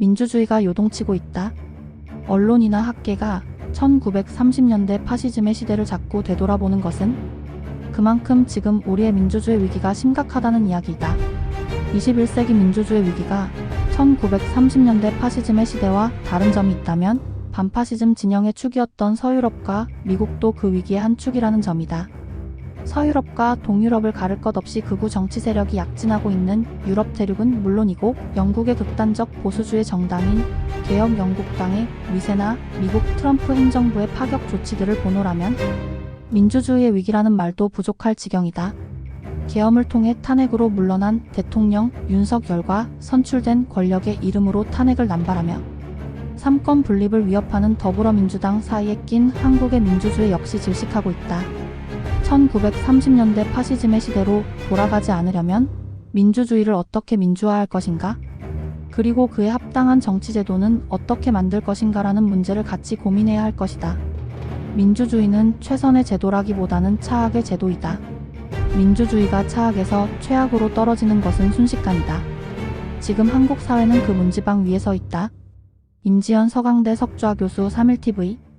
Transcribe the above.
민주주의가 요동치고 있다. 언론이나 학계가 1930년대 파시즘의 시대를 자꾸 되돌아보는 것은 그만큼 지금 우리의 민주주의 위기가 심각하다는 이야기이다. 21세기 민주주의 위기가 1930년대 파시즘의 시대와 다른 점이 있다면 반파시즘 진영의 축이었던 서유럽과 미국도 그 위기의 한 축이라는 점이다. 서유럽과 동유럽을 가를 것 없이 극우 정치 세력이 약진하고 있는 유럽 대륙은 물론이고 영국의 극단적 보수주의 정당인 개혁 영국당의 위세나 미국 트럼프 행정부의 파격 조치들을 보노라면 민주주의의 위기라는 말도 부족할 지경이다. 계엄을 통해 탄핵으로 물러난 대통령 윤석열과 선출된 권력의 이름으로 탄핵을 남발하며 삼권 분립을 위협하는 더불어민주당 사이에 낀 한국의 민주주의 역시 질식하고 있다. 1930년대 파시즘의 시대로 돌아가지 않으려면 민주주의를 어떻게 민주화할 것인가? 그리고 그에 합당한 정치제도는 어떻게 만들 것인가라는 문제를 같이 고민해야 할 것이다. 민주주의는 최선의 제도라기보다는 차악의 제도이다. 민주주의가 차악에서 최악으로 떨어지는 것은 순식간이다. 지금 한국 사회는 그 문지방 위에 서 있다. 임지연 서강대 석좌 교수 3일TV